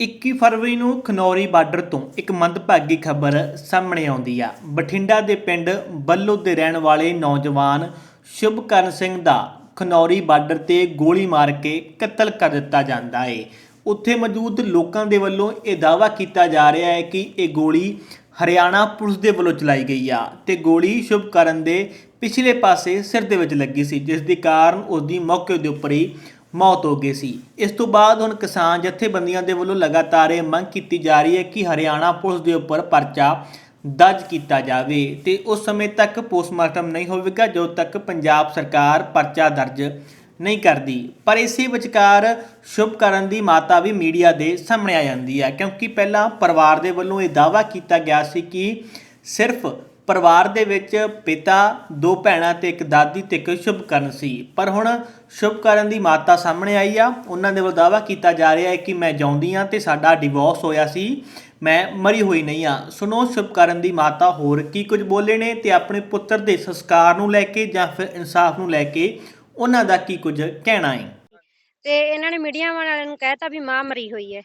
21 ਫਰਵਰੀ ਨੂੰ ਖਨੌਰੀ ਬਾਰਡਰ ਤੋਂ ਇੱਕ ਮੰਦਭਾਗੀ ਖਬਰ ਸਾਹਮਣੇ ਆਉਂਦੀ ਆ। ਬਠਿੰਡਾ ਦੇ ਪਿੰਡ ਬੱਲੋ ਦੇ ਰਹਿਣ ਵਾਲੇ ਨੌਜਵਾਨ ਸ਼ੁਭਕਰਨ ਸਿੰਘ ਦਾ ਖਨੌਰੀ ਬਾਰਡਰ ਤੇ ਗੋਲੀ ਮਾਰ ਕੇ ਕਤਲ ਕਰ ਦਿੱਤਾ ਜਾਂਦਾ ਏ। ਉੱਥੇ ਮੌਜੂਦ ਲੋਕਾਂ ਦੇ ਵੱਲੋਂ ਇਹ ਦਾਅਵਾ ਕੀਤਾ ਜਾ ਰਿਹਾ ਹੈ ਕਿ ਇਹ ਗੋਲੀ ਹਰਿਆਣਾ ਪੁਲਿਸ ਦੇ ਵੱਲੋਂ ਚਲਾਈ ਗਈ ਆ ਤੇ ਗੋਲੀ ਸ਼ੁਭਕਰਨ ਦੇ ਪਿਛਲੇ ਪਾਸੇ ਸਿਰ ਦੇ ਵਿੱਚ ਲੱਗੀ ਸੀ, ਜਿਸ ਦੇ ਕਾਰਨ ਉਸ ਦੀ ਮੌਕੇ ਦੇ ਉੱਪਰ ਹੀ ਮੌਤ ਹੋ ਗਈ ਸੀ। ਇਸ ਤੋਂ ਬਾਅਦ ਹੁਣ ਕਿਸਾਨ ਜਥੇਬੰਦੀਆਂ ਦੇ ਵੱਲੋਂ ਲਗਾਤਾਰ ਇਹ ਮੰਗ ਕੀਤੀ ਜਾ ਰਹੀ ਹੈ ਕਿ ਹਰਿਆਣਾ ਪੁਲਿਸ ਦੇ ਉੱਪਰ ਪਰਚਾ ਦਰਜ ਕੀਤਾ ਜਾਵੇ ਤੇ ਉਸ ਸਮੇਂ ਤੱਕ ਪੋਸਟਮਾਰਟਮ ਨਹੀਂ ਹੋਵੇਗਾ ਜਦੋਂ ਤੱਕ ਪੰਜਾਬ ਸਰਕਾਰ ਪਰਚਾ ਦਰਜ ਨਹੀਂ ਕਰਦੀ। ਪਰ ਇਸੇ ਵਿਚਕਾਰ ਸ਼ੁਭਕਰਨ ਦੀ ਮਾਤਾ ਵੀ ਮੀਡੀਆ ਦੇ ਸਾਹਮਣੇ ਆ ਜਾਂਦੀ ਹੈ ਕਿਉਂਕਿ ਪਹਿਲਾਂ ਪਰਿਵਾਰ ਦੇ ਵੱਲੋਂ ਇਹ ਦਾਅਵਾ ਕੀਤਾ ਗਿਆ ਸੀ ਕਿ ਸਿਰਫ ਪਰਿਵਾਰ ਦੇ ਵਿੱਚ ਪਿਤਾ, ਦੋ ਭੈਣਾਂ ਤੇ ਇੱਕ ਦਾਦੀ ਤੇ ਇੱਕ ਸ਼ੁਭਕਰਨ ਸੀ। ਪਰ ਹੁਣ ਸ਼ੁਭਕਰਨ ਦੀ ਮਾਤਾ ਸਾਹਮਣੇ ਆਈ ਆ। ਉਹਨਾਂ ਦੇ ਵੱਲੋਂ ਦਾਅਵਾ ਕੀਤਾ ਜਾ ਰਿਹਾ ਹੈ ਕਿ ਮੈਂ ਜਿਉਂਦੀ ਆ ਤੇ ਸਾਡਾ ਡਿਵੋਰਸ ਹੋਇਆ ਸੀ। ਮੈਂ ਮਰੀ ਹੋਈ ਨਹੀਂ ਆ ਸੁਣੋ, ਸ਼ੁਭਕਰਨ ਦੀ ਮਾਤਾ ਹੋਰ ਕੀ ਕੁਝ ਬੋਲੇ ਨੇ ਤੇ ਆਪਣੇ ਪੁੱਤਰ ਦੇ ਸੰਸਕਾਰ ਨੂੰ ਲੈ ਕੇ ਜਾਂ ਫਿਰ ਇਨਸਾਫ ਨੂੰ ਲੈ ਕੇ ਉਹਨਾਂ ਦਾ ਕੀ ਕੁਝ ਕਹਿਣਾ ਹੈ? ਤੇ ਇਹਨਾਂ ਨੇ ਮੀਡੀਆ ਵਾਲਿਆਂ ਨੂੰ ਕਹਿਤਾ ਵੀ ਮਾਂ ਮਰੀ ਹੋਈ ਹੈ।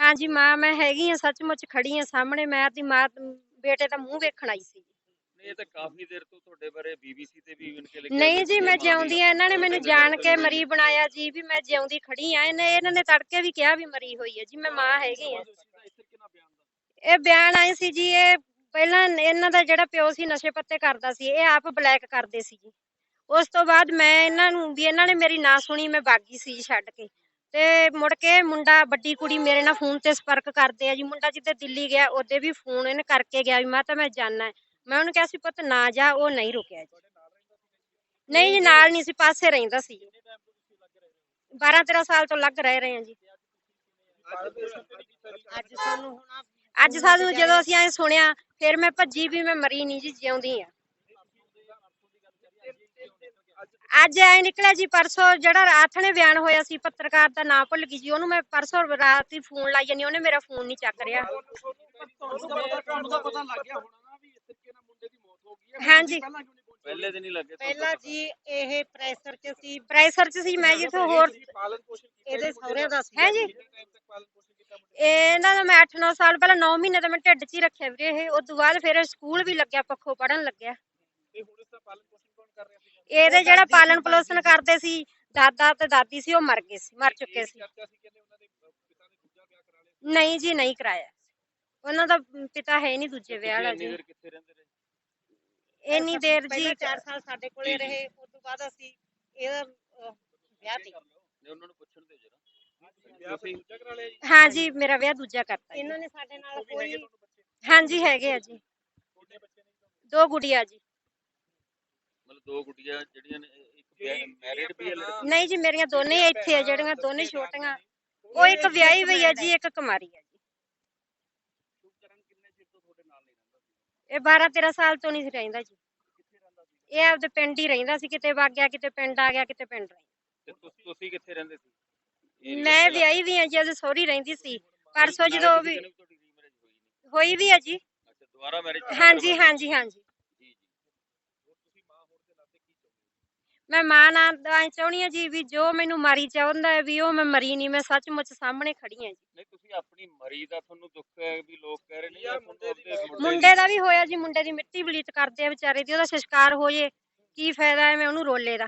ਹਾਂਜੀ, ਮਾਂ, ਮੈਂ ਹੈਗੀ ਆ ਸੱਚਮੁੱਚ ਖੜੀ ਆ ਸਾਹਮਣੇ ਮੈਂ ਆਪਦੀ ਮਾਂ ਬੇਟੇ ਦਾ ਮੂੰਹ ਵੇਖਣ ਆਈ ਸੀ। ਨਹੀਂ ਇਹ ਤਾਂ ਕਾਫੀ ਦੇਰ ਤੋਂ ਤੁਹਾਡੇ ਬਾਰੇ ਬੀਬੀਸੀ ਤੇ ਵੀ ਇਨਕੇ ਲਿਖਿਆ ਨਹੀਂ ਜੀ ਮੈਂ ਜਿਉਂਦੀ ਆ ਇਹਨਾਂ ਨੇ ਮੈਨੂੰ ਜਾਣ ਕੇ ਮਰੀ ਬਣਾਇਆ ਜੀ ਵੀ ਮੈਂ ਜਿਉਂਦੀ ਖੜੀ ਆ ਇਹਨੇ ਇਹਨਾਂ ਨੇ ਤੜਕੇ ਵੀ ਕਿਹਾ ਵੀ ਮਰੀ ਹੋਈ ਹੈ ਜੀ ਮੈਂ ਮਾਂ ਹੈਗੀ ਆ ਇਹ ਬਿਆਨ ਆਏ ਸੀ ਜੀ ਇਹ ਪਹਿਲਾਂ ਇਹਨਾਂ ਦਾ ਜਿਹੜਾ ਪਿਓ ਸੀ ਨਸ਼ੇ ਪੱਤੇ ਕਰਦਾ ਸੀ ਇਹ ਆਪ ਬਲੈਕ ਕਰਦੇ ਸੀ ਜੀ। ਉਸ ਤੋਂ ਬਾਅਦ ਮੈਂ ਇਹਨਾਂ ਨੂੰ ਵੀ ਇਹਨਾਂ ਨੇ ਮੇਰੀ ਨਾ ਸੁਣੀ ਮੈਂ ਬਾਗੀ ਸੀ ਛੱਡ ਕੇ। ਤੇ ਮੁੜ ਕੇ ਮੁੰਡਾ ਵੱਡੀ ਕੁੜੀ ਮੇਰੇ ਨਾਲ ਫੋਨ ਤੇ ਸੰਪਰਕ ਕਰਦੇ ਆ ਜੀ। ਮੁੰਡਾ ਜਿੱਦੇ ਦਿੱਲੀ ਗਿਆ ਉਹਦੇ ਵੀ ਫੋਨ ਇਹਨੇ ਕਰਕੇ ਗਿਆ ਵੀ ਮੈਂ ਤਾਂ ਮੈਂ ਜਾਣਾ ਮੈਂ ਉਹਨੂੰ ਕਿਹਾ ਸੀ ਪੁੱਤ ਨਾ ਜਾ ਉਹ ਨਹੀਂ ਰੁਕਿਆ ਜੀ। ਨਹੀਂ? ਜੀ ਨਾਲ ਨਹੀਂ ਸੀ ਪਾਸੇ ਰਹਿੰਦਾ ਸੀ। 12 13 ਸਾਲ ਤੋਂ ਲੱਗ ਰਹੇ ਰਹੇ ਆ ਜੀ। ਅੱਜ ਸਾਨੂੰ ਹੁਣ ਅੱਜ ਸਾਨੂੰ ਜਦੋਂ ਅਸੀਂ ਐ ਸੁਣਿਆ ਫਿਰ ਮੈਂ ਭੱਜੀ ਵੀ ਮੈਂ ਮਰੀ ਨਹੀਂ ਜੀ ਜਿਉਂਦੀ ਆ। ਅੱਜ ਐ ਨਿਕਲਿਆ ਜੀ ਪਰਸੋਂ ਜਿਹੜਾ ਰਾਤ ਨੇ ਬਿਆਨ ਹੋਇਆ ਸੀ ਪੱਤਰਕਾਰ ਦਾ ਨਾਮ ਭੁੱਲ ਗਈ ਜੀ ਉਹਨੂੰ ਮੈਂ ਪਰਸੋਂ ਰਾਤ ਹੀ ਫੋਨ ਲਾਈ ਜਾਨੀ ਉਹਨੇ ਮੇਰਾ ਫੋਨ ਨਹੀਂ ਚੱਕ ਰਿਹਾ ਨਾ ਹਾਂਜੀ। ਪਹਿਲਾਂ ਕਿਉਂ ਨਹੀਂ ਪਹੁੰਚੇ ਪਹਿਲੇ ਦਿਨ ਹੀ ਲੱਗੇ ਪਹਿਲਾਂ। ਜੀ ਇਹ ਪ੍ਰੈਸ਼ਰ ਚ ਸੀ ਪ੍ਰੈਸ਼ਰ ਚ ਸੀ ਮੈਂ ਜਿੱਥੋਂ ਹੋਰ ਇਹਦੇ ਸਹੁਰਿਆਂ ਦਾ। ਹੈਂ ਜੀ? ਇਹਨਾਂ ਦਾ ਮੈਂ 8-9 ਸਾਲ ਪਹਿਲਾਂ 9 ਮਹੀਨੇ ਦਾ ਮੈਂ ਢਿੱਡ 'ਚ ਹੀ ਰੱਖਿਆ ਵੀਰੇ ਇਹ ਉਸ ਤੋਂ ਬਾਅਦ ਫਿਰ ਸਕੂਲ ਵੀ ਲੱਗਿਆ ਪੱਖੋਂ ਪੜਨ ਲੱਗਿਆ ਦਾ? ਤੇ ਹੁਣ ਇਸ ਦਾ ਪਾਲਣ ਪੋਸ਼ਣ ਕੌਣ ਕਰ ਰਿਹਾ ਸੀ ਇਹਦੇ ਜਿਹੜਾ ਪਾਲਣ ਪੋਸ਼ਣ ਕਰਦੇ ਸੀ ਦਾਦਾ ਤੇ ਦਾਦੀ ਸੀ ਉਹ ਮਰ ਗਏ ਸੀ ਮਰ ਚੁੱਕੇ ਸੀ। ਚਰਚਾ ਸੀ ਕਹਿੰਦੇ ਉਹਨਾਂ ਦੇ ਅਹ, ਪਿਤਾ ਨੇ ਦੂਜਾ ਵਿਆਹ ਕਰਾ ਲਿਆ ਨਹੀਂ ਜੀ ਨਹੀਂ ਕਰਾਇਆ। ਉਹਨਾਂ ਦਾ ਪਿਤਾ ਹੈ ਨਹੀਂ ਦੂਜੇ ਵਿਆਹ ਵਾਲਾ ਤੁਸੀਂ ਇੰਨੀ ਜੀ। ਦੇਰ ਕਿੱਥੇ ਰਹਿੰਦੇ ਰਹੇ? ਇੰਨੀ ਦੇਰ ਜੀ। ਪਹਿਲਾਂ 4 ਸਾਲ ਸਾਡੇ ਕੋਲੇ ਜੀ, ਜੀ। ਰਹੇ ਉਸ ਤੋਂ ਬਾਅਦ ਅਸੀਂ ਇਹਦਾ ਅਹ, ਵਿਆਹ ਤੇ ਨੇ ਉਹਨਾਂ ਨੂੰ ਪੁੱਛਣ ਦੇ ਜਰਾ। ਵਿਆਹ ਫਿਰ ਦੂਜਾ ਕਰਾ ਲਿਆ ਜੀ। ਹਾਂ ਜੀ ਮੇਰਾ ਵਿਆਹ ਦੂਜਾ ਕਰਤਾ ਜੀ। ਇਹਨਾਂ ਨੇ ਸਾਡੇ ਨਾਲ ਕੋਈ- ਕੋਈ ਹਾਂਜੀ ਹੈਗੇ ਆ ਜੀ। ਛੋਟੇ ਬੱਚੇ ਨਹੀਂ ਦੋ ਗੁੜੀਆ ਜੀ। ਮਤਲਬ ਦੋ ਗੁੱਡੀਆਂ ਜਿਹੜੀਆਂ ਨੇ ਇੱਕ ਮੈਰਿਡ ਵੀ ਹੈ ਲੜਕੀ ਨਹੀਂ ਜੀ ਮੇਰੀਆਂ ਦੋਨੇ ਹੀ ਇੱਥੇ ਆ ਜਿਹੜੀਆਂ ਦੋਨੇ ਛੋਟੀਆਂ। ਉਹ ਇੱਕ ਵਿਆਹੀ ਹੋਈ ਆ ਜੀ ਇੱਕ ਕੁਮਾਰੀ ਆ ਜੀ। ਸ਼ੁਭਕਰਨ ਕਿੰਨੇ ਚਿਰ ਤੋਂ ਤੁਹਾਡੇ ਨਾਲ ਨਹੀਂ ਰਹਿੰਦਾ ਸੀ? ਇਹ 12 13 ਸਾਲ ਤੋਂ ਨਹੀਂ ਸੀ ਰਹਿੰਦਾ ਜੀ। ਕਿੱਥੇ ਰਹਿੰਦਾ ਸੀ? ਇਹ ਆਪਦੇ ਪਿੰਡ ਹੀ ਰਹਿੰਦਾ ਸੀ ਕਿਤੇ ਵਗ ਗਿਆ ਕਿਤੇ ਪਿੰਡ ਆ ਗਿਆ ਕਿਤੇ ਪਿੰਡ ਰਹਿੰਦਾ। ਤੇ ਤੁਸ- ਤੁਸੀਂ ਕਿੱਥੇ ਰਹਿੰਦੇ ਸੀ? Area ਮੈਂ ਪਹਿਲਾਂ- ਵਿਆਹੀ ਵੀ ਆ ਜੀ ਉਹਦੇ ਸਹੁਰੀ ਰਹਿੰਦੀ ਸੀ। ਪਰਸੋਂ ਜਦੋਂ ਨਾਲੇ ਵੀ ਤੁਸੀਂ ਕਹਿੰਦੇ ਤੁਹਾਡੀ remarriage ਹੋਈ ਨਹੀਂ। ਹੋਈ ਵੀ ਆ ਜੀ। ਅੱਛਾ ਦੁਬਾਰਾ ਮੈਰਿਜ ਹਾਂਜੀ ਹਾਂਜੀ ਹਾਂਜੀ ਜੀ ਜੀ ਹੋਰ ਤੁਸੀਂ ਮਾਂ ਹੋਣ ਦੇ ਨਾਤੇ ਕੀ ਚਾਹੁੰਦੇ ਮੈਂ ਮਾਂ ਨਾਲ ਐ ਚਾਹੁੰਦੀ ਆ ਜੀ ਵੀ ਜੋ ਮੈਨੂੰ ਮਾਰੀ ਚਾਹੁੰਦਾ ਹੈ ਵੀ ਉਹ ਮੈਂ ਮਰੀ ਨਹੀਂ ਮੈਂ ਸੱਚਮੁੱਚ ਸਾਹਮਣੇ ਖੜੀ ਆ ਜੀ। ਨਹੀਂ ਤੁਸੀਂ ਆਪਣੀ ਮਰੀ ਦਾ ਤੁਹਾਨੂੰ ਦੁੱਖ ਹੈ ਵੀ ਲੋਕ ਕਹਿ ਰਹੇ ਨੇ ਯਾਰ ਮੁੰਡੇ ਦੀ ਮੁੰਡੇ ਦਾ ਵੀ ਹੋਇਆ ਜੀ ਮੁੰਡੇ ਦੀ ਮਿੱਟੀ ਬਲੀਤ ਕਰਦੇ ਆ ਵਿਚਾਰੇ ਦੀ ਉਹਦਾ ਸੰਸਕਾਰ ਹੋ ਜੇ ਕੀ ਫਾਇਦਾ ਹੈ ਮੈਂ ਉਹਨੂੰ ਰੋਲੇ ਦਾ।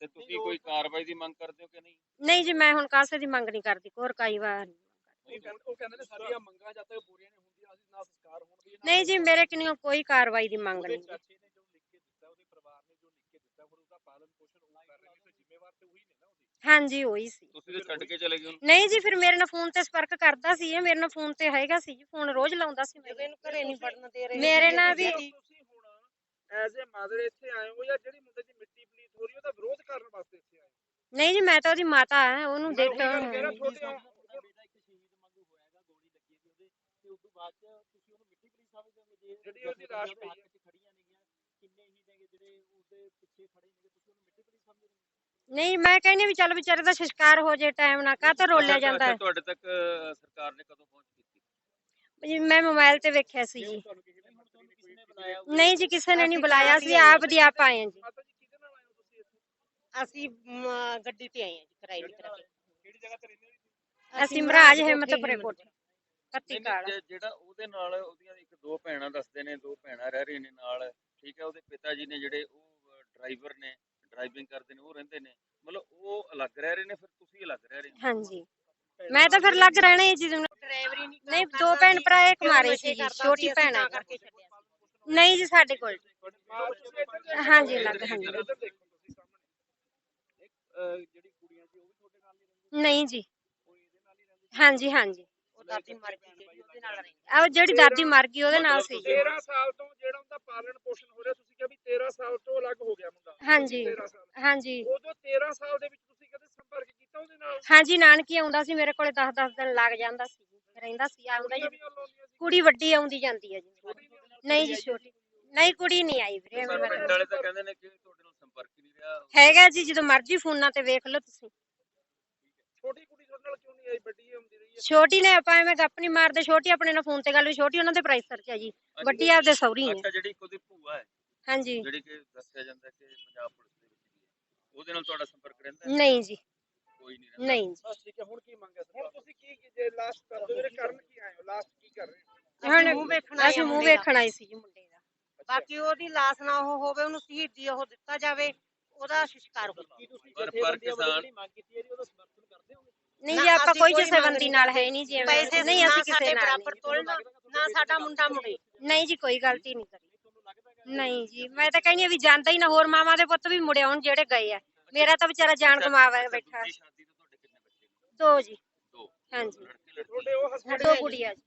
ਤੇ ਤੁਸੀਂ ਕੋਈ ਕਾਰਵਾਈ ਦੀ ਮੰਗ ਕਰਦੇ ਹੋ ਕਿ ਨਹੀਂ? ਨਹੀਂ ਜੀ ਮੈਂ ਹੁਣ ਕਾਸੇ ਦੀ ਮੰਗ ਨਹੀਂ ਕਰਦੀ ਹੋਰ ਕਾਈ ਵਾਰ ਉਹ ਕਹਿੰਦੇ ਨੇ ਸਾਡੀਆਂ ਮੰਗਾਂ ਜਦ ਤੱਕ ਪੂਰੀਆਂ ਨਹੀਂ ਹੁੰਦੀਆਂ ਅਸੀਂ ਨਾ ਸੰਸਕਾਰ ਹੋਣਗੇ ਨਹੀਂ ਜੀ ਮੇਰੇ ਕਿਨਿਓ ਕੋਈ ਕਾਰਵਾਈ ਦੀ ਮੰਗ ਨਹੀਂ ਚਾਚੇ ਨੇ ਜੋ ਲਿਖ ਕੇ ਦਿੱਤਾ ਉਹਦੇ ਪਰਿਵਾਰ ਨੇ ਜੋ ਲਿਖ ਕੇ ਦਿੱਤਾ ਫਿਰ ਉਹਦਾ ਪਾਲਣ ਪੋਸ਼ਣ ਉਹ ਕਰ ਰਹੇ ਨੇ ਤੇ ਜ਼ਿੰਮੇਵਾਰ ਤੇ ਉਹੀ ਨੇ ਨਾ ਉਹਦੀ ਹਾਂਜੀ ਉਹੀ ਸੀ। ਤੁਸੀਂ ਤਾਂ ਛੱਡ ਕੇ ਚਲੇ ਗਏ ਉਹਨੂੰ? ਨਹੀਂ ਜੀ ਫਿਰ ਮੇਰੇ ਨਾਲ ਫੋਨ ਤੇ ਸੰਪਰਕ ਕਰਦਾ ਸੀ ਇਹ ਮੇਰੇ ਨਾਲ ਫੋਨ ਤੇ ਹੈਗਾ ਸੀ ਜੀ ਫੋਨ ਰੋਜ਼ ਲਾਉਂਦਾ ਸੀ ਮੈਨੂੰ। ਇਹਨੂੰ ਘਰੇ ਨਹੀਂ ਵੜਨ ਦੇ ਰਹੇ ਮੇਰੇ ਨਾਲ ਵੀ- ਤੁਸੀਂ ਹੁਣ ਐਜ਼ ਅ ਮਦਰ ਇੱਥੇ ਆਏ ਹੋ ਜਾਂ ਜਿਹੜੀ ਮੁੰਡੇ ਦੀ ਮਿੱਟੀ ਪਲੀਤ ਹੋ ਰਹੀ ਉਹਦਾ ਵਿਰੋਧ ਕਰਨ ਵਾਸਤੇ ਇੱਥੇ ਆਏ ਹੋ? ਨਹੀਂ ਜੀ ਮੈਂ ਤਾਂ ਉਹਦੀ ਮਾਤਾ ਹਾਂ ਉਹਨੂੰ ਦੇਖ ਗੱਲ ਕਹਿ ਰਿਹਾ, ਤੁਹਾਡੇ ਬੇਟਾ ਇੱਕ ਸ਼ਹੀਦ ਵਾਂਗੂ ਹੋਇਆਗਾ ਗੋਲੀ ਲੱਗੀ ਸੀ ਉਹਦੇ ਤੇ ਉਸ ਤੋਂ ਬਾਅਦ ਚ ਤੁਸੀਂ ਉਹਨੂੰ ਮਿੱਟੀ ਪੁਲਿਸ ਸਮਝਦੇ ਹੋ ਜੇ ਜਿਹੜੀ ਉਹਦੀ ਲਾਸ਼ ਪਈ ਨੇਗੀਆਂ ਕਿੰਨੇ ਹੀ ਜਿਹੜੇ ਉਹਦੇ ਪਿੱਛੇ ਖੜੇ ਨੇਗੇ ਤੁਸੀਂ ਉਹਨੂੰ ਮਿੱਟੀ ਪੁਲਿਸ ਸਮਝਦੇ ਹੋ? ਨਹੀਂ ਮੈਂ ਕਹਿੰਦੀ ਵੀ ਚੱਲ ਵਿਚਾਰੇ ਦਾ ਸੰਸਕਾਰ ਹੋ ਜੇ ਟਾਈਮ ਨਾਲ ਕਾਹ ਤੋਂ ਰੋਲਿਆ ਜਾਂਦਾ ਹੈ? ਤੁਹਾਡੇ ਤੱਕ ਅ, ਸਰਕਾਰ ਨੇ ਕਦੋਂ ਪਹੁੰਚ ਕੀਤੀ? ਜੀ ਮੈਂ ਮੋਬਾਈਲ ਤੇ ਵੇਖਿਆ ਸੀ ਜੀ। ਤੁਹਾਨੂੰ ਕਿਸੇ ਨੇ ਬੁਲਾਇਆ ਨਹੀਂ ਜੀ ਕਿਸੇ ਨੇ ਨਹੀਂ ਬੁਲਾਇਆ ਸੀ ਆਪ ਦੀ ਆਪ ਆਏ ਹਾਂ ਜੀ। ਮਾਤਾ ਜੀ ਕਿਹਦੇ ਨਾਲ ਆਏ ਹੋ ਤੁਸੀਂ ਇੱਥੇ? ਅਸੀਂ ਮ, ਗੱਡੀ ਤੇ ਆਏ ਹਾਂ ਜੀ ਕਿਰਾਏ ਤੇ? ਕਰਾ ਕੇ ਕਿਹੜੀ ਜਗ੍ਹਾ ਤੇ ਰਹਿੰਦੇ ਹੋ ਜੀ? ਅਸੀਂ ਮਹਾਰਾਜ ਹਿੰਮਤਪੁਰੇ ਕੋਠੇ ਪੱਤੀ ਨਹੀਂ, ਨਹੀਂ, ਕਾਲ। ਜੇ- ਜਿਹੜਾ ਉਹਦੇ ਨਾਲ ਉਹਦੀਆਂ ਇੱਕ ਦੋ ਭੈਣਾਂ ਦੱਸਦੇ ਨੇ ਦੋ ਭੈਣਾਂ ਰਹਿ ਰਹੀਆਂ ਨੇ ਨਾਲ ਠੀਕ ਹੈ ਉਹਦੇ ਪਿਤਾ ਜੀ ਨੇ ਜਿਹੜੇ ਉਹ ਡਰਾਈਵਰ ਨੇ ਡਰਾਈਵਿੰਗ ਕਰਦੇ ਨੇ ਉਹ ਰਹਿੰਦੇ ਨੇ। ਮਤਲਬ ਉਹ ਅਲੱਗ ਰਹਿ ਰਹੇ ਨੇ ਫਿਰ ਤੁਸੀਂ ਅਲੱਗ ਰਹਿ ਰਹੇ ਹੋ। ਹਾਂਜੀ। ਮੈਂ ਤਾਂ ਫਿਰ ਲੱਗ ਰਹਿਣਾ ਹੀ ਜੀ ਡਰਾਈਵਰੀ ਨਹੀਂ ਨਹੀਂ ਦੋ ਭੈਣ ਭਰਾ ਇੱਕ ਮਾਰੇ ਸੀ ਜੀ ਛੋਟੀ ਭੈਣ ਆ ਕਰਕੇ ਛੱਡਿਆ। ਨਹੀਂ ਜੀ ਸਾਡੇ ਕੋਲ। ਹਾਂਜੀ ਲੱਗ ਹਾਂਜੀ। ਇੱਧਰ ਦੇਖੋ ਤੁਸੀਂ ਸਾਹਮਣੇ। ਜਿਹੜੀ ਕੁੜੀਆਂ ਸੀ ਉਹ ਵੀ ਤੁਹਾਡੇ ਨਾਲ ਨਹੀਂ ਰਹਿੰਦੀ ਨਹੀਂ ਜੀ। ਉਹ ਇਹਦੇ ਨਾਲ ਹੀ ਰਹਿੰਦੀ ਹਾਂਜੀ ਹਾਂਜੀ। ਉਹ ਦਾਦੀ ਮਰ ਗਈ ਜਿਹੜੀ ਉਹਦੇ ਨਾਲ ਰਹੀ। ਆ ਜਿਹੜੀ ਦਾਦੀ ਮਰ ਗਈ ਉਹਦੇ ਨਾਲ ਸੀ। ਜੀ 13 ਸਾਲ ਤੋਂ ਜਿਹੜਾ ਉਹਦਾ ਪਾਲਣ ਪੋਸ਼ਣ ਹੋ ਰਿਹਾ ਤੁਸੀਂ ਕਿਹਾ ਵੀ 13 ਸਾਲ ਤੋਂ ਅਲੱਗ ਹੋ ਗਿਆ ਮੁੰਡਾ। ਹਾਂਜੀ 13 ਸਾਲ। ਹਾਂਜੀ। ਉਦੋਂ 13 ਸਾਲ ਦੇ ਵਿੱਚ ਤੁਸੀਂ ਕਦੇ ਸੰਪਰਕ ਕੀਤਾ ਉਹਦੇ ਨਾਲ? ਹਾਂਜੀ ਨਾਨਕੀ ਆਉਂਦਾ ਸੀ ਮੇਰੇ ਕੋਲੇ 10-10 ਦਿਨ ਲੱਗ ਜਾਂਦਾ ਸੀ। ਰਹਿੰਦਾ ਸੀ ਆਉਂਦਾ ਜੀ ਕੁੜੀ ਵੱਡੀ ਆਉਂਦੀ ਜਾਂਦੀ ਹੈ ਜੀ। ਨਹੀਂ ਜੀ ਛੋਟੀ। ਨਹੀਂ ਕੁੜੀ ਨਹੀਂ ਆਈ ਵੀਰੇ ਪਿੰਡ ਵਾਲੇ ਤਾਂ ਕਹਿੰਦੇ ਨੇ ਕਿ ਤੁਹਾਡੇ ਨਾਲ ਸੰਪਰਕ ਨਹੀਂ ਰਿਹਾ। ਹੈਗਾ ਜੀ ਜਦੋਂ ਮਰਜ਼ੀ ਫੋਨਾਂ ਤੇ ਵੇਖ ਲਓ ਤੁਸੀਂ। ਛੋਟੀ ਆਈ ਵੱਡੀ ਆਉਂਦੀ ਰਹੀ ਹੈ। ਛੋਟੀ ਨੇ ਆਪਾਂ ਐਵੇਂ ਗੱਪ ਨਹੀਂ ਮਾਰਦੇ ਛੋਟੀ ਆਪਣੇ ਨਾਲ ਫੋਨ ਤੇ ਗੱਲ ਵੀ ਛੋਟੀ ਉਹਨਾਂ ਦੇ ਪ੍ਰਾਈਸਰ ਚ ਹੈ ਜੀ। ਵੱਡੀ ਆਪਦੇ ਸੌਰੀ ਹੈ। ਅੱਛਾ ਜਿਹੜੀ ਉਹਦੀ ਭੂਆ ਹੈ ਹਾਂਜੀ। ਜਿਹੜੀ ਕਿ ਦੱਸਿਆ ਜਾਂਦਾ ਕਿ ਪੰਜਾਬ ਪੁਲਿਸ ਦੇ ਵਿੱਚ ਵੀ ਹੈ। ਉਹਦੇ ਨਾਲ ਤੁਹਾਡਾ ਸੰਪਰਕ ਰਹਿੰਦਾ ਹੈ? ਨਹੀਂ ਜੀ। ਕੋਈ ਨਹੀਂ ਰਹਿੰਦਾ। ਨਹੀਂ ਬਸ ਠੀਕ ਹੈ ਹੁਣ ਕੀ ਮੰਗਿਆ ਹੁਣ ਤੁਸੀਂ ਕੀ ਕੀ ਜੇ ਲਾਸਟ ਕਰ ਜਿਹੜੇ ਕਰਨ ਕੀ ਆਏ ਹੋ? ਲਾਸਟ ਕੀ ਕਰ ਰਹੇ ਹੋ? ਹੁਣ ਮੂੰਹ ਵੇਖਣ ਆਏ ਅਸੀਂ ਆ ਮੂੰਹ ਮੁੰਡੇ ਦਾ। ਵੇਖਣ ਆਏ ਸੀ ਜੀ ਮੁੰਡੇ ਦਾ। ਬਾਕੀ ਉਹਦੀ ਲਾਸ਼ ਨਾ ਉਹ ਹੋਵੇ ਉਹਨੂੰ ਸ਼ਹੀਦੀ ਉਹ ਦਿੱਤਾ ਜਾਵੇ ਉਹਦਾ ਸੰਸਕਾਰ ਹੋਵੇ ਕੀ ਤੁਸੀਂ ਪਰ- ਪਰ ਜਥੇਬੰਦੀਆਂ ਵੱਲੋਂ ਕਿਸਾਨ- ਜਿਹੜੀ ਮੰਗ ਕੀਤੀ ਹੈ ਜੀ ਉਹਦਾ ਸਮਰਥਨ ਕਰਦੇ ਹੋ ਨਹੀਂ ਜੀ ਆਪਾਂ ਕੋਈ ਮੰਗ ਨਾਲ ਹੈ ਨਹੀਂ ਜੀ ਪੈਸੇ ਨਹੀਂ ਅਸੀਂ ਕਿਸੇ ਨਾਲ ਬਰਾਬਰ। ਤੋਲਣਾ ਨਾ ਸਾਡਾ ਮੁੰਡਾ ਮੁੜੇ ਨਹੀਂ ਜੀ ਕੋਈ ਗਲਤੀ ਨਹੀਂ ਕਰੀ। ਨਹੀਂ ਜੀ ਮੈਂ ਤਾਂ ਕਹਿੰਦੀ ਆ ਵੀ ਜਾਂਦਾ ਹੀ ਨਾ ਹੋਰ ਮਾਵਾਂ ਦੇ ਪੁੱਤ ਵੀ ਮੁੜੇ ਆਉਣ ਜਿਹੜੇ ਗਏ ਆ। ਮੇਰਾ ਤਾਂ ਵਿਚਾਰਾ ਜਾਨ ਕਮਾਵਾ ਬੈਠਾ। ਦੋ ਜੀ। ਦੋ। ਹਾਂਜੀ। ਲੜਕੇ ਤੁਹਾਡੇ ਲੜਕੀ ਉਹ ਹਸਬੰਡ ਦੋ ਕੁੜੀਆਂ ਜੀ।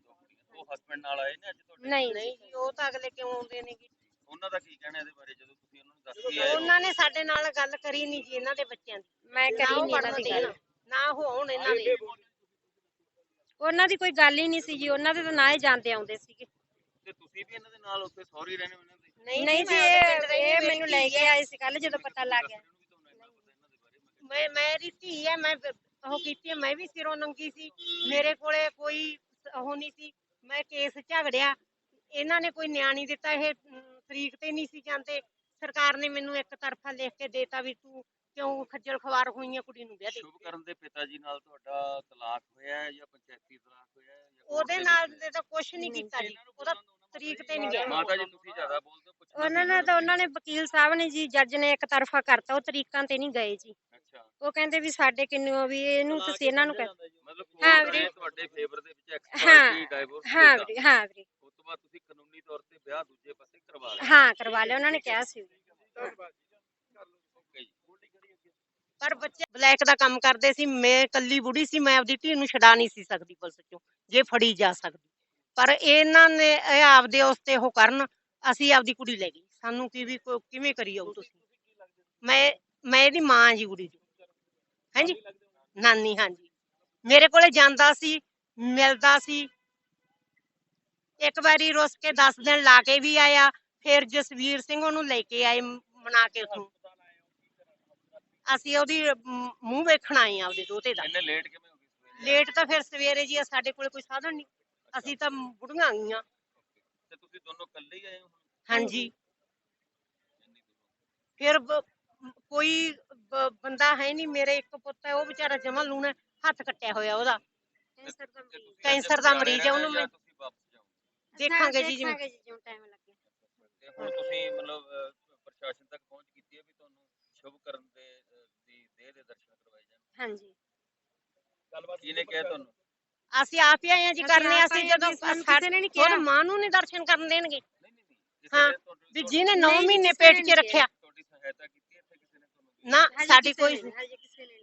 ਉਹ ਹਸਬੰਡ ਨਾਲ ਆਏ ਨੇ ਅੱਜ ਤੁਹਾਡੇ? ਨਹੀਂ ਨਹੀਂ ਉਹ ਤਾਂ ਅਗਲੇ ਕਿਉਂ ਆਉਂਦੇ ਨੇ ਜੀ ਉਹਨਾਂ ਦਾ ਕੀ ਕਹਿਣਾ ਇਹਦੇ ਬਾਰੇ ਜਦੋਂ ਤੁਸੀਂ ਉਹਨਾਂ ਨੂੰ ਦੱਸ ਕੇ ਆਏ ਉਹਨਾਂ ਨੇ ਸਾਡੇ ਨਾਲ ਗੱਲ ਕਰੀ ਨਹੀਂ ਜੀ ਇਹਨਾਂ ਦੇ ਬੱਚਿਆਂ ਦੀ। ਮੈਂ ਕਰੀ ਨਹੀਂ ਇਹਨਾਂ ਦੀ ਗੱਲ। ਦੇਣ। ਨਾ ਆਉਣ ਇਹਨਾਂ ਦੇ। ਉਹਨਾਂ ਦੀ ਕੋਈ ਗੱਲ ਹੀ ਨਹੀਂ ਸੀ ਜੀ ਉਹਨਾਂ ਦੇ ਤਾਂ ਨਾ ਹੀ ਜਾਂਦੇ ਆਉਂਦੇ ਸੀਗੇ। ਤੇ ਤੁਸੀਂ ਵੀ ਇਹਨਾਂ ਦੇ ਨਾਲ ਉੱਥੇ ਸੌਰੀ ਰਹਿਣੇ ਹੋ ਇਹਨਾਂ ਦੇ? ਨਹੀਂ ਜੀ ਇਹ ਮੈਨੂੰ ਲੈ ਧੀ ਕੇ। ਆਏ ਸੀ ਕੱਲ ਜਦੋਂ ਪਤਾ ਲੱਗ ਗਿਆ। ਮੈਂ ਮੈਂ ਮੇਰੀ ਧੀ ਹੈ ਮੈਂ ਉਹ ਕੀਤੀ ਮੈਂ ਵੀ ਸਿਰੋਂ ਨੰਗੀ ਸੀ। ਮੇਰੇ ਕੋਲੇ ਕੋਈ ਉਹ ਨਹੀਂ ਸੀ ਮੈਂ ਕੇਸ ਝਗੜਿਆ। ਇਹਨਾਂ ਨੇ ਕੋਈ ਨਿਆਂ ਨਹੀਂ ਦਿੱਤਾ ਇਹ ਤਰੀਕ ਤੇ ਨਹੀਂ ਸੀ ਜਾਂਦੇ। ਸਰਕਾਰ ਨੇ ਮੈਨੂੰ ਇੱਕ ਤਰਫਾ ਲਿਖ ਕੇ ਦੇਤਾ ਵੀ ਤੂੰ ਕਿਉਂ ਖੱਜਲ ਖਵਾਰ ਹੋਈਆਂ ਕੁੜੀ ਨੂੰ ਵਿਆਹ ਦੇ ਸ਼ੁਭ ਕਰਨ ਦੇ ਪਿਤਾ ਜੀ ਨਾਲ ਤੁਹਾਡਾ ਤਲਾਕ ਹੋਇਆ ਹੈ ਜਾਂ ਪੰਚਾਇਤੀ ਤਲਾਕ ਹੋਇਆ ਹੈ ਜਾਂ ਕੋਰਟ ਉਹਦੇ ਦੇ ਨਾਲ ਵਿੱਚ ਦੇ ਤਾਂ ਕੁਝ ਨਹੀਂ ਕੀਤਾ ਜੀ। ਉਹਦਾ ਤਰੀਕ ਤੇ ਨਹੀਂ ਗਿਆ। ਮਾਤਾ ਜੀ ਤੁਸੀਂ ਜ਼ਿਆਦਾ ਬੋਲਦੇ ਹੋ ਕੁਛ ਉਹਨਾਂ ਨੇ ਤਾਂ ਉਹਨਾਂ ਨੇ। ਵਕੀਲ ਸਾਹਿਬ ਨੇ ਜੀ ਜੱਜ ਨੇ ਇੱਕ ਤਰਫਾ ਕਰਤਾ ਉਹ ਤਰੀਕਾਂ ਤੇ ਨਹੀਂ ਗਏ ਜੀ। ਅੱਛਾ। ਉਹ ਕਹਿੰਦੇ ਵੀ ਸਾਡੇ ਕਿੰਨੂ ਵੀ ਇਹਨੂੰ ਤੁਸੀਂ ਇਹਨਾਂ ਨੂੰ ਕਹਿ ਮਤਲਬ ਹਾਂ ਕੋਰਟ ਵੀਰੇ। ਨੇ ਤੁਹਾਡੇ ਫੇਵਰ ਦੇ ਵਿੱਚ ਐਕਸਪਰਟੀ ਡਾਈਵੋਰਸ ਹਾਂ ਵੀਰੇ ਹਾਂ ਵੀਰੇ। ਉਸ ਤੋਂ ਬਾਅਦ ਤੁਸੀਂ ਕਾਨੂੰਨੀ ਤੌਰ ਤੇ ਵਿਆਹ ਦੂਜੇ ਪਾਸੇ ਕਰਵਾ ਲਿਆ। ਹਾਂ ਕਰਵਾ ਲਿਆ ਉਹਨਾਂ ਨੇ ਕਿਹਾ ਸੀ ਧੰਨਵਾਦ ਜੀ ਕਰ ਲਓ ਓਕੇ ਜੀ ਪਰ ਬੱਚੇ ਬਲੈਕ ਦਾ ਕੰਮ ਕਰਦੇ ਸੀ, ਮੈਂ ਕੱਲੀ ਬੁੜੀ ਸੀ, ਮੈਂ ਆਪਦੀ ਧੀ ਨੂੰ ਛਡਾ ਨਹੀਂ ਸੀ ਸਕਦੀ ਪੁਲਿਸ ਚੋਂ, ਜੇ ਫੜੀ ਜਾ ਸਕਦੀ। ਪਰ ਇਹਨਾਂ ਨੇ, ਇਹ ਆਪਦੇ ਉਸ ਤੇ ਉਹ ਕਰਨ, ਅਸੀਂ ਆਪਦੀ ਕੁੜੀ ਲੈ ਗਈ। ਸਾਨੂੰ ਕੀ ਵੀ ਕੋ- ਕਿਵੇਂ ਕਰੀ ਤੁਸੀਂ? ਮੈਂ ਮੈਂ ਇਹਦੀ ਮਾਂ ਜੀ ਕੁੜੀ ਦੀ। ਹਾਂਜੀ? ਨਾਨੀ, ਹਾਂਜੀ। ਮੇਰੇ ਕੋਲੇ ਜਾਂਦਾ ਸੀ, ਮਿਲਦਾ ਸੀ। ਇੱਕ ਵਾਰੀ ਰੁੱਸ ਕੇ 10 ਦਿਨ ਲਾ ਕੇ ਵੀ ਆਇਆ, ਫਿਰ ਜਸਵੀਰ ਸਿੰਘ ਉਹਨੂੰ ਲੈ ਕੇ ਆਏ ਮ- ਮਨਾ ਕੇ ਉਥੋਂ ਅਸੀਂ ਉਹਦੀ ਮ- ਮੂੰਹ ਵੇਖਣ ਆਏ ਆ ਆਪਦੇ ਦੋਤੇ ਦਾ। ਇੰਨੇ ਲੇਟ ਕਿਵੇਂ ਹੋ ਗਈ ਸਵੇਰੇ? ਲੇਟ ਤਾਂ ਫਿਰ ਸਵੇਰੇ ਜੀ ਸਾਡੇ ਕੋਲ ਕੋਈ ਸਾਧਨ ਨਹੀਂ। ਅਸੀਂ ਤਾਂ ਬੁੜੀਆਂ ਗਈਆਂ। ਤੇ ਤੁਸੀਂ ਦੋਨੋਂ ਇਕੱਲੇ ਹੀ ਆਏ ਹੋ ਹੁਣ? ਹਾਂਜੀ। ਇੰਨੀ ਦੂਰੋਂ। ਫਿਰ ਬ- ਕੋਈ ਬ- ਬੰਦਾ ਹੈ ਨਹੀਂ ਮੇਰੇ ਇੱਕ ਪੁੱਤ ਹੈ ਉਹ ਵਿਚਾਰਾ ਜਮਾ ਲੂਣਾ ਹੱਥ ਕੱਟਿਆ ਹੋਇਆ ਉਹਦਾ। ਕੈਂਸਰ ਦਾ ਤੇ ਤੁਸੀਂ ਕੈਂਸਰ ਅੱਜ ਦਾ ਪਟਿਆਲੇ ਮਰੀਜ਼ ਹੈ, ਉਹਨੂੰ ਰਹਿਣਾ ਮੈਂ- ਜਾਂ ਤੁਸੀਂ ਵਾਪਸ ਜਾਓਗੇ? ਦੇਖਾਂਗੇ ਜੀ ਜਿਵੇਂ। ਦੇਖਾਂਗੇ ਜੀ ਜਿਵੇਂ ਟਾਈਮ ਲੱਗੇ ਤੇ ਹੁਣ ਤੁਸੀਂ ਮਤਲਬ ਅਹ, ਪ੍ਰਸ਼ਾਸਨ ਤੱਕ ਪਹੁੰਚ ਕੀਤੀ ਹੈ ਵੀ ਤੁਹਾਨੂੰ ਸ਼ੁਭ ਕਰਨ ਦੇ ਅਹ, ਦੀ ਦੇਹ ਦੇ ਦਰਸ਼ਨ ਹਾਂਜੀ। ਕਿਹਨੇ ਕਿਹਾ ਤੁਹਾਨੂੰ? ਅਸੀਂ ਆਪ ਹੀ ਆਏ ਆ ਜੀ ਅਸੀਂ ਕਰਨੇ ਆਪ ਅਸੀਂ ਜਦੋਂ ਜੀ, ਸਾਨੂੰ ਸਾਡੇ- ਕਿਸੇ ਨੇ ਨਹੀਂ ਕਿਹਾ। ਮਾਂ ਨੂੰ ਨਹੀਂ ਦਰਸ਼ਨ ਕਰਨ ਦੇਣਗੇ। ਨਹੀਂ ਨਹੀਂ ਨਹੀਂ ਕਿਸੇ ਹਾਂ, ਨੇ ਵੀ ਜਿਹਨੇ 9 ਨਹੀਂ ਜੀ, ਮਹੀਨੇ ਕਿਸੇ ਨੇ ਪੇਟ 'ਚ ਨਹੀਂ ਰੱਖਿਆ। ਤੁਹਾਡੀ ਸਹਾਇਤਾ ਕੀਤੀ ਇੱਥੇ ਕਿਸੇ ਨੇ ਤੁਹਾਨੂੰ ਨਾ ਹਜੇ ਸਾਡੀ ਕਿਸੇ ਕੋਈ ਨੇ ਨਹੀਂ, ਹਜੇ ਕਿਸੇ ਨੇ ਨਹੀਂ